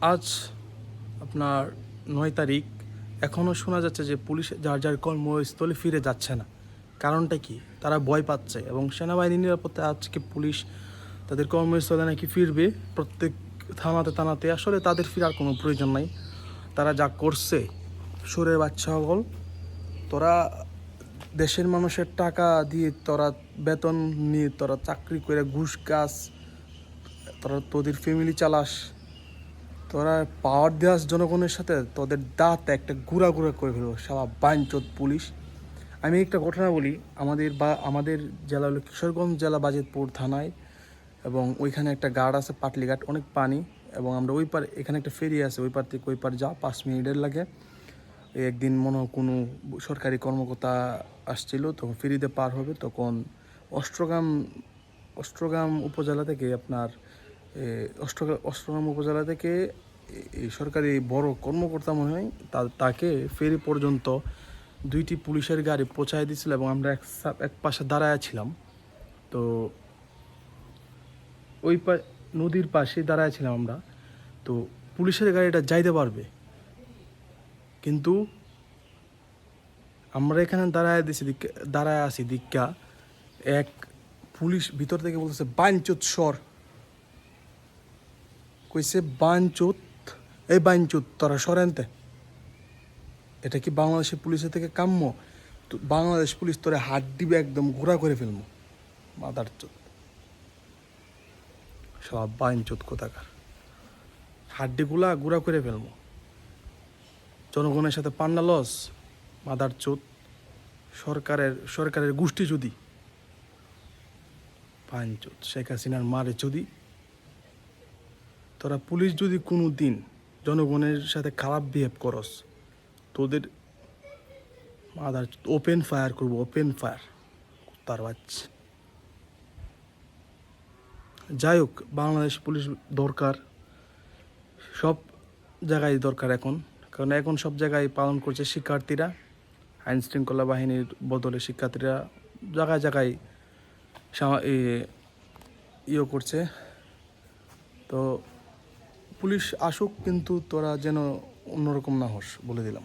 আজ আপনার নয় তারিখ। এখনও শোনা যাচ্ছে যে পুলিশ যার যার কর্মস্থলে ফিরে যাচ্ছে না। কারণটা কি? তারা ভয় পাচ্ছে এবং সেনাবাহিনীর নিরাপত্তা আজকে পুলিশ তাদের কর্মস্থলে নাকি ফিরবে? প্রত্যেক থানাতে থানাতে আসলে তাদের ফিরার কোনো প্রয়োজন নাই। তারা যা করছে, সুরের বাচ্চা হল তোরা দেশের মানুষের টাকা দিয়ে তোরা বেতন নিয়ে তোরা চাকরি করে ঘুষ গাছ তোরা তোদের ফ্যামিলি চালাস। তোরা পাওয়ার দেওয়াস জনগণের সাথে, তোদের দাঁত একটা গুড়া গুড়া করে ফেলব সারা বাঞ্চত পুলিশ। আমি একটা ঘটনা বলি, আমাদের বা, আমাদের জেলা হলো কিশোরগঞ্জ জেলা বাজিতপুর থানায়, এবং ওইখানে একটা গার্ড আছে পাটলিঘাট, অনেক পানি, এবং আমরা ওই পার, এখানে একটা ফেরি আছে, ওই পার থেকে ওই পার যা পাঁচ মিনিটের লাগে। একদিন মনে কোনো সরকারি কর্মকর্তা আসছিল, তখন ফেরিতে পার হবে, তখন অষ্টগ্রাম অষ্টগ্রাম উপজেলা থেকে আপনার এ, অষ্টগ্রাম উপজেলা থেকে এই সরকারি বড় কর্মকর্তা মনে হয় তাকে ফেরি পর্যন্ত দুইটি পুলিশের গাড়ি পৌঁছায় দিয়েছিল এবং আমরা এক এক পাশে দাঁড়ায় ছিলাম। তো ওই পা নদীর পাশে দাঁড়ায় ছিলাম আমরা। তো পুলিশের গাড়িটা যাইতে পারবে। কিন্তু আমরা এখানে দাঁড়ায় দিছি দাঁড়ায় আছি দীক্ষা। এক পুলিশ ভিতর থেকে বলতেছে বাঞ্চুত সর। কইছে বাঞ্চুত। এই বাঞ্চুত, তোরা সরেনতে এটা কি বাংলাদেশের পুলিশের থেকে কাম্য? বাংলাদেশ পুলিশ তোরে হাত দিবে একদম ঘোরা করে ফেলব মাদার চোত সব বাঞ্চুত কোথাকার। হাড্ডিগুলা গুঁড়া করে ফেলব জনগণের সাথে পান্না লস। মাদার চোত সরকারের সরকারের গোষ্ঠী যদি। পাঞ্চুত শেখ হাসিনার মারে যদি। তোরা পুলিশ যদি কোনো দিন জনগণের সাথে খারাপ বিহেভ করস, তোদের মাদার ওপেন ফায়ার করব ওপেন ফায়ার তার বাচ্চা। যাই হোক, বাংলাদেশ পুলিশ দরকার, সব জায়গায় দরকার এখন। কারণ এখন সব জায়গায় পালন করছে শিক্ষার্থীরা, আইন শৃঙ্খলা বাহিনীর বদলে শিক্ষার্থীরা জায়গায় জায়গায় ইয়ে করছে। তো পুলিশ আসুক কিন্তু তোরা যেন অন্যরকম না হোস বলে দিলাম।